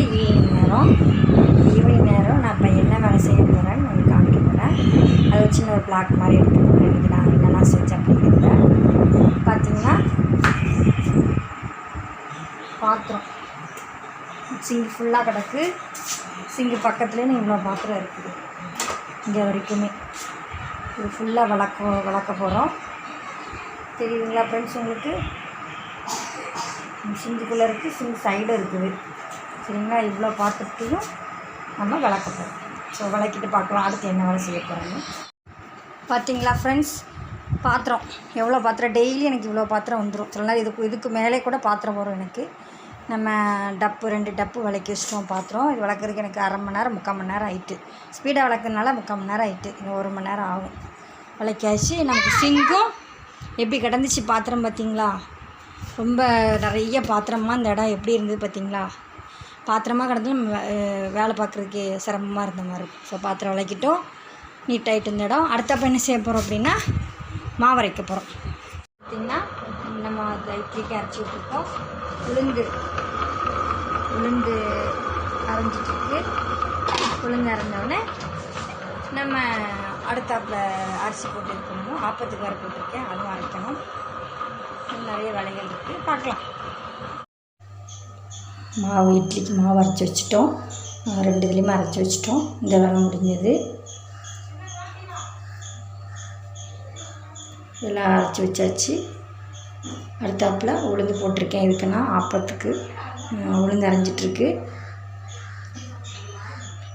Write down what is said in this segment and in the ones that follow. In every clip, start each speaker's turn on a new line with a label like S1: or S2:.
S1: Evening நேரம் evening நேரம் நான் இப்போ என்ன வேலை செய்ய போகிறேன்னு உங்களுக்கு காமிக்க போகிறேன் அது ஒரு சின்ன ஒரு பிளாக் மாதிரி எடுத்துக்கோங்க இன்றைக்கி நான் என்னெல்லாம் செஞ்சேன் அப்படிங்கிறத பார்த்தீங்கன்னா பாத்திரம். சிங்கு ஃபுல்லாக கிடக்கு. சிங்கு பக்கத்துலேன்னு இவ்வளோ பாத்திரம் இருக்குது. இங்கே வரைக்குமே. இது ஃபுல்லாக வளர்க்க வளர்க்க போகிறோம் தெரியுதுங்களா ஃப்ரெண்ட்ஸ் உங்களுக்கு? சிங்குக்குள்ளே இருக்குது சிங்கு சைடு இருக்குது. சரிங்களா இவ்வளோ பாத்திரத்தையும் நம்ம விளக்க போகிறோம் ஸோ விளக்கிட்டு பார்க்கலாம். அடுத்து என்ன வேலை செய்ய போகிறோன்னு பார்த்தீங்களா ஃப்ரெண்ட்ஸ் பாத்திரம். எவ்வளோ பாத்திரம்? டெய்லி எனக்கு இவ்வளோ பாத்திரம் வந்துடும் சில நேரம் இதுக்கு இதுக்கு மேலே கூட பாத்திரம் வரும் எனக்கு. நம்ம டப்பு ரெண்டு டப்பு விளக்கி வச்சிட்டோம் பாத்திரம். இது விளக்குறதுக்கு எனக்கு அரை மணி நேரம் முக்கால் மணி நேரம் ஆகிட்டு ஸ்பீடாக விளக்குறதுனால முக்கால் மணி நேரம் ஆகிட்டு இன்னும் ஒரு மணி நேரம் ஆகும். விளக்கியாச்சு நமக்கு சிங்கும் எப்படி கிடந்துச்சு பாத்திரம் பார்த்தீங்களா? ரொம்ப நிறைய பாத்திரமாக இந்த இடம் எப்படி இருந்தது பார்த்தீங்களா? பாத்திரமாக கிடந்து நம்ம வே- வேலை பார்க்குறதுக்கு சிரமமாக இருந்த மாதிரி இருக்கும். ஸோ பாத்திரம் விளக்கிட்டோம். நீட்டாகிட்டு இந்த இடம். அடுத்தப்ப என்ன செய்ய போகிறோம் அப்படின்னா மாவு அரைக்க போகிறோம் பார்த்திங்கன்னா நம்ம அந்த இட்லிக்கு அரைச்சி விட்டுருக்கோம். உளுந்து உளுந்து அரைஞ்சிட்ருக்கு உளுந்து அரைஞ்சோடனே நம்ம அடுத்தாப்பில் அரிசி போட்டு இருக்கணும் ஆப்பத்துக்கு வர போட்டிருக்கேன். அதுவும் அரைக்கணும். நிறைய வேலைகள் இருக்குது பார்க்கலாம். மாவு இட்லிக்கு மாவு அரைச்சி வச்சிட்டோம். ரெண்டு இதுலேயுமே அரைச்சி வச்சிட்டோம். இந்த வேலை முடிஞ்சது. எல்லாம் அரைச்சி வச்சாச்சு. அடுத்தாப்புல உளுந்து போட்டிருக்கேன். இதுக்குன்னா ஆப்பத்துக்கு உளுந்து அரைஞ்சிட்ருக்கு.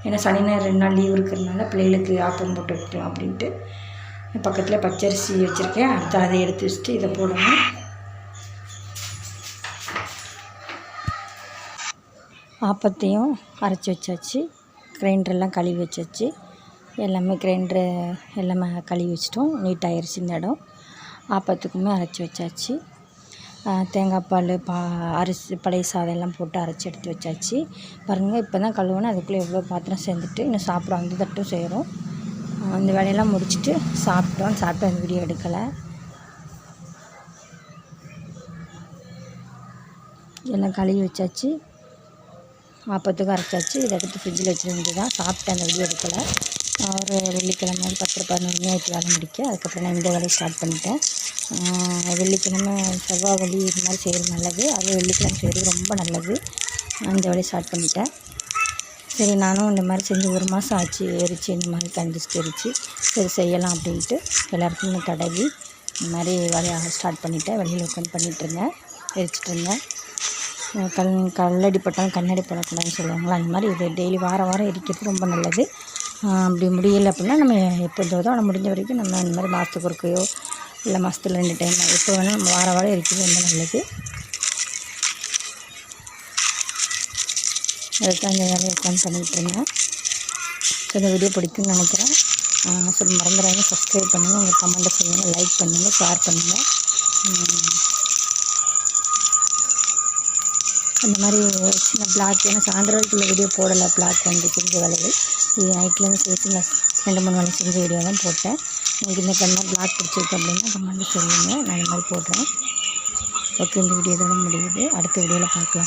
S1: ஏன்னா சனி ஞாயிறு ரெண்டு நாள் லீவ் இருக்கிறதுனால பிள்ளைகளுக்கு ஆப்பம் போட்டு வைக்கலாம் அப்படின்ட்டு. பக்கத்தில் பச்சரிசி வச்சுருக்கேன். அடுத்து அதை எடுத்து வச்சுட்டு இதை போடணும். ஆப்பத்தையும் அரைச்சி வச்சாச்சு. கிரைண்டரெல்லாம் கழுவி வச்சாச்சு. எல்லாமே கிரைண்டரு எல்லாமே கழுவி வச்சிட்டோம். நீட்டாகிருச்சு இந்த இடம். ஆப்பத்துக்குமே அரைச்சி வச்சாச்சு. தேங்காய் பால் பா அரிசி பழைய சாதம் எல்லாம் போட்டு அரைச்சி எடுத்து வச்சாச்சு. பாருங்கள் இப்போ தான் கழுவுனா அதுக்குள்ளே எவ்வளோ பாத்திரம் சேர்ந்துட்டு இன்னும் சாப்பிட வந்து தட்டும் செய்கிறோம் அந்த வேலையெல்லாம் முடிச்சுட்டு சாப்பிட்டோம். சாப்பிட்டு அந்த வீடியோ எடுக்கலை. எல்லாம் கழுவி வச்சாச்சு. ஆப்பத்துக்கும் அரைச்சாச்சு இதை எடுத்து ஃப்ரிட்ஜில் வச்சுருந்து தான் சாப்பிட்டேன். அந்த வீடியோ எடுக்கலை. ஒரு வெள்ளிக்கிழமை ஒரு பத்து பதினோரு மணி ஆகிட்டு வேலை முடிக்க. அதுக்கப்புறம் நான் இந்த வேலையை ஸ்டார்ட் பண்ணிட்டேன். வெள்ளிக்கிழமை செவ்வாய் வெள்ளி இது மாதிரி செய்கிறது நல்லது. அதுவும் வெள்ளிக்கிழமை செய்கிறது ரொம்ப நல்லது. இந்த வேலையை ஸ்டார்ட் பண்ணிட்டேன். சரி நானும் இந்த மாதிரி செஞ்சு ஒரு மாதம் ஆச்சு. எரிச்சு இந்த மாதிரி கண்டிச்சு எரிச்சு. சரி செய்யலாம் அப்படின்ட்டு எல்லாருக்கும் தடவி இந்த மாதிரி வேலையை ஸ்டார்ட் பண்ணிட்டேன். வெளியில் உட்காந்து பண்ணிகிட்டு இருந்தேன். கல் கண் கல்லடி பட்டாலும் கண்ணாடி படக்கூடாதுன்னு சொல்லுவாங்களா? அந்த மாதிரி இது டெய்லி வாரம் வாரம் எரிக்கிறது ரொம்ப நல்லது. அப்படி முடியல அப்படின்னா நம்ம எப்போ தோதோ நம்ம முடிஞ்ச வரைக்கும் நம்ம இந்த மாதிரி மாதத்துக்கு ஒருக்கையோ இல்லை மாதத்துல ரெண்டு டைம் எப்போ வேணால் நம்ம வாரம் வாரம் எரிக்கிறது ரொம்ப நல்லது. அதுதான் இந்த வேலையை உட்காந்து பண்ணிகிட்டு இருந்தேன். ஸோ இந்த வீடியோ பிடிக்கும்னு நினைக்கிறேன். ஸோ மறந்துடாங்க சப்ஸ்கிரைப் பண்ணுங்கள் உங்கள் கமெண்ட்டை சொல்லுங்கள் லைக் பண்ணுங்கள் ஷேர் பண்ணுங்கள் அந்த மாதிரி சின்ன பிளாக் ஏன்னா சாயந்தரத்துக்குள்ள வீடியோ போடலை பிளாக் வந்து செஞ்ச வேலைகள் இது நைட்லேருந்து சேர்த்து நான் ரெண்டு மூணு வேலை செஞ்ச வீடியோ தான் போட்டேன். உங்களுக்கு இந்த கண்ணா பிளாக் பிடிச்சிருக்கு அப்படின்னா கமெண்ட் சொல்லுங்கள் நான் இந்த மாதிரி போடுறேன். ஓகே இந்த வீடியோ இதோட முடியுது. அடுத்த வீடியோவில் பார்க்கலாம்.